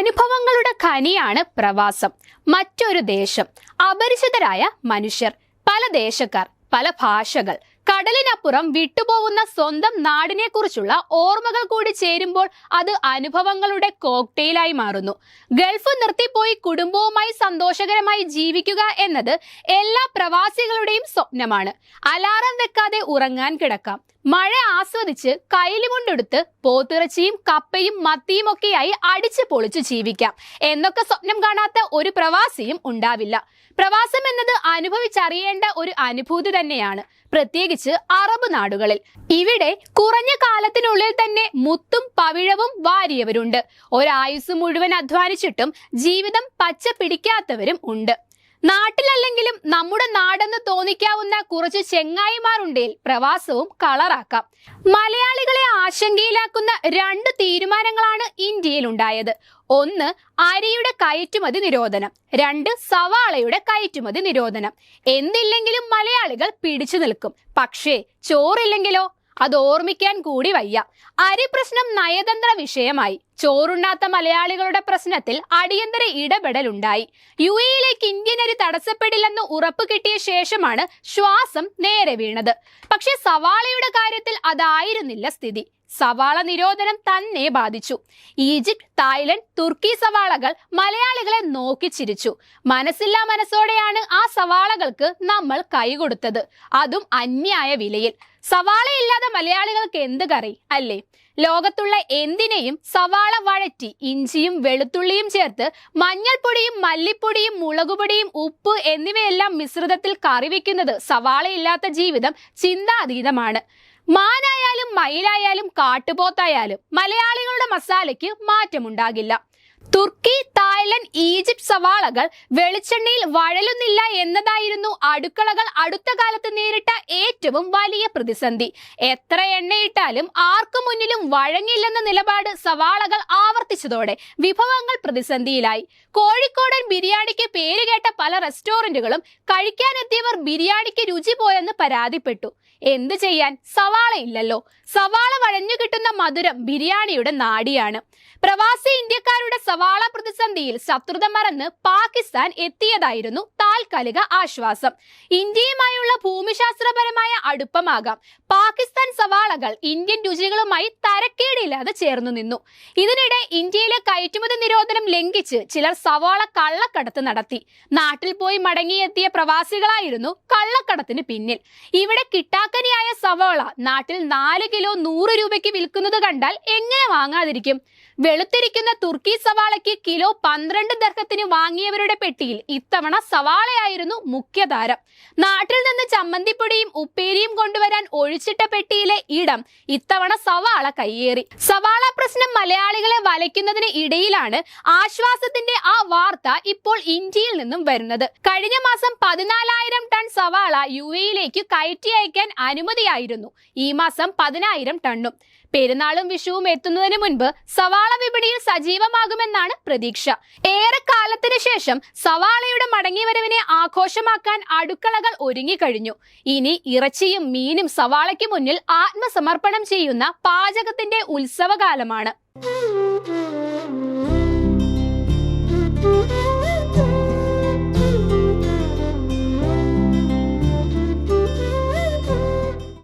അനുഭവങ്ങളുടെ ഖനിയാണ് പ്രവാസം. മറ്റൊരു ദേശം. അപരിചിതരായ മനുഷ്യർ. പല ദേശക്കാർ പല ഭാഷകൾ. കടലിനപ്പുറം വിട്ടുപോകുന്ന സ്വന്തം നാടിനെ കുറിച്ചുള്ള ഓർമ്മകൾ കൂടി ചേരുമ്പോൾ അത് അനുഭവങ്ങളുടെ കോക്ടെയിലായി മാറുന്നു. ഗൾഫ് നിർത്തിപ്പോയി കുടുംബവുമായി സന്തോഷകരമായി ജീവിക്കുക എന്നത് എല്ലാ പ്രവാസികളുടെയും സ്വപ്നമാണ്. അലാറം വെക്കാതെ ഉറങ്ങാൻ കിടക്കാം. മഴ ആസ്വദിച്ച് കയ്യിലുമുണ്ടെടുത്ത് പോത്തിറച്ചിയും കപ്പയും മത്തിയും ഒക്കെയായി അടിച്ചു പൊളിച്ചു ജീവിക്കാം. എന്നൊക്കെ സ്വപ്നം കാണാത്ത ഒരു പ്രവാസിയും ഉണ്ടാവില്ല. പ്രവാസം എന്നത് അനുഭവിച്ചറിയേണ്ട ഒരു അനുഭൂതി തന്നെയാണ്. പ്രത്യേകിച്ച് അറബ് നാടുകളിൽ. ഇവിടെ കുറഞ്ഞ കാലത്തിനുള്ളിൽ തന്നെ മുത്തും പവിഴവും വാരിയവരുണ്ട്. ഒരായുസ് മുഴുവൻ അധ്വാനിച്ചിട്ടും ജീവിതം പച്ച പിടിക്കാത്തവരും ഉണ്ട്. നാട്ടിലല്ലെങ്കിലും നമ്മുടെ നാടെന്ന് തോന്നിക്കാവുന്ന കുറച്ച് ചെങ്ങായിമാരുണ്ടേൽ പ്രവാസവും കളറാക്കാം. മലയാളികളെ ആശങ്കയിലാക്കുന്ന രണ്ട് തീരുമാനങ്ങളാണ് ഇന്ത്യയിൽ ഉണ്ടായത് ഒന്ന് അരിയുടെ കയറ്റുമതി നിരോധനം. രണ്ട് സവാളയുടെ കയറ്റുമതി നിരോധനം. എന്തില്ലെങ്കിലും മലയാളികൾ പിടിച്ചു നിൽക്കും. പക്ഷേ ചോറില്ലെങ്കിലോ? അത് ഓർമ്മിക്കാൻ കൂടി വയ്യ. അരി പ്രശ്നം നയതന്ത്ര വിഷയമായി. ചോറുണ്ണാത്ത മലയാളികളുടെ പ്രശ്നത്തിൽ അടിയന്തര ഇടപെടലുണ്ടായി. യു എയിലേക്ക് ഇന്ത്യൻ തടസ്സപ്പെടില്ലെന്ന് ഉറപ്പ് കിട്ടിയ ശേഷമാണ് ശ്വാസം നേരെ വീണത്. പക്ഷേ സവാളയുടെ കാര്യത്തിൽ അതായിരുന്നില്ല സ്ഥിതി. സവാള നിരോധനം തന്നെ ബാധിച്ചു. ഈജിപ്ത് തായ്ലൻഡ് തുർക്കി സവാളകൾ മലയാളികളെ നോക്കിച്ചിരിച്ചു മനസ്സില്ലാ മനസ്സോടെയാണ് ആ സവാളകൾക്ക് നമ്മൾ കൈകൊടുത്തത് അതും അന്യായ വിലയിൽ. സവാളയില്ലാതെ മലയാളികൾക്ക് എന്ത് കറി? അല്ലേ? ലോകത്തുള്ള എന്തിനേയും സവാള വഴറ്റി ഇഞ്ചിയും വെളുത്തുള്ളിയും ചേർത്ത് മഞ്ഞൾപ്പൊടിയും മല്ലിപ്പൊടിയും മുളകുപൊടിയും ഉപ്പ് എന്നിവയെല്ലാം മിശ്രിതത്തിൽ കറി വെക്കുന്നത് സവാളയില്ലാത്ത ജീവിതം ചിന്താതീതമാണ്. മാനായാലും മയിലായാലും കാട്ടുപോത്തായാലും മലയാളികളുടെ മസാലയ്ക്ക് മാറ്റമുണ്ടാകില്ല. തുർക്കി തായ്ലൻഡ് ഈജിപ്ത് സവാളകൾ വെളിച്ചെണ്ണയിൽ വഴലുന്നില്ല എന്നതായിരുന്നു അടുക്കളകൾ അടുത്ത കാലത്ത് നേരിട്ട ഏറ്റവും വലിയ പ്രതിസന്ധി. എത്ര എണ്ണയിട്ടാലും ആർക്കു മുന്നിലും വഴങ്ങില്ലെന്ന നിലപാട് സവാളകൾ ആവർത്തിച്ചതോടെ വിഭവങ്ങൾ പ്രതിസന്ധിയിലായി. കോഴിക്കോടൻ ബിരിയാണിക്ക് പേരുകേട്ട പല റെസ്റ്റോറന്റുകളും കഴിക്കാനെത്തിയവർ ബിരിയാണിക്ക് രുചി പോയെന്ന് പരാതിപ്പെട്ടു. എന്തു ചെയ്യാൻ? സവാള ഇല്ലല്ലോ. സവാള വഴഞ്ഞു കിട്ടുന്ന മധുരം ബിരിയാണിയുടെ നാടിയാണ്. പ്രവാസി ഇന്ത്യക്കാരുടെ സവാള പ്രതിസന്ധിയിൽ ശത്രുത മറന്ന് പാകിസ്ഥാൻ എത്തിയതായിരുന്നു താൽക്കാലിക ആശ്വാസം. ഇന്ത്യയുമായുള്ള ഭൂമിശാസ്ത്രപരമായ അടുപ്പമാകാം. പാകിസ്ഥാൻ സവാളകൾ ഇന്ത്യൻ രുചികളുമായി തരക്കേടില്ലാതെ ചേർന്നു നിന്നു. ഇതിനിടെ ഇന്ത്യയിലെ കയറ്റുമതി നിരോധനം ലംഘിച്ച് ചിലർ സവാള കള്ളക്കടത്ത് നടത്തി. നാട്ടിൽ പോയി മടങ്ങിയെത്തിയ പ്രവാസികളായിരുന്നു കള്ളക്കടത്തിന് പിന്നിൽ. ഇവിടെ കിട്ടാക്കനിയായ സവാള നാട്ടിൽ നാല് കിലോ നൂറ് രൂപയ്ക്ക് വിൽക്കുന്നത് കണ്ടാൽ എങ്ങനെ വാങ്ങാതിരിക്കും? വെളുത്തിരിക്കുന്ന തുർക്കി സവാളയ്ക്ക് കിലോ പന്ത്രണ്ട് ദർഹത്തിന് വാങ്ങിയവരുടെ പെട്ടിയിൽ ഇത്തവണ സവാളയായിരുന്നു മുഖ്യതാരം നാട്ടിൽ നിന്ന് ചമ്മന്തിപ്പൊടിയും ഉപ്പേരിയും കൊണ്ടുവരാൻ ഒഴിച്ചിട്ട പെട്ടിയിലെ ഇടം ഇത്തവണ സവാള കയ്യേറി. സവാള പ്രശ്നം മലയാളികളെ വലയ്ക്കുന്നതിന് ഇടയിലാണ് ആശ്വാസത്തിന്റെ ആ വാർത്ത ഇപ്പോൾ ഇന്ത്യയിൽ നിന്നും വരുന്നത്. കഴിഞ്ഞ മാസം പതിനാലായിരം ടൺ സവാള യു എയിലേക്ക് കയറ്റി അയക്കാൻ അനുമതിയായിരുന്നു. ഈ മാസം പതിനായിരം ടണ്ണും. പെരുന്നാളും വിഷുവും എത്തുന്നതിന് മുൻപ് സവാള വിപണിയിൽ സജീവമാകുമെന്നാണ് പ്രതീക്ഷ. ഏറെ കാലത്തിന് ശേഷം സവാളയുടെ മടങ്ങിവരവിനെ ആഘോഷമാക്കാൻ അടുക്കളകൾ ഒരുങ്ങിക്കഴിഞ്ഞു. ഇനി ഇറച്ചിയും മീനും സവാളയ്ക്ക് മുന്നിൽ ആത്മസമർപ്പണം ചെയ്യുന്ന പാചകത്തിന്റെ ഉത്സവകാലമാണ്.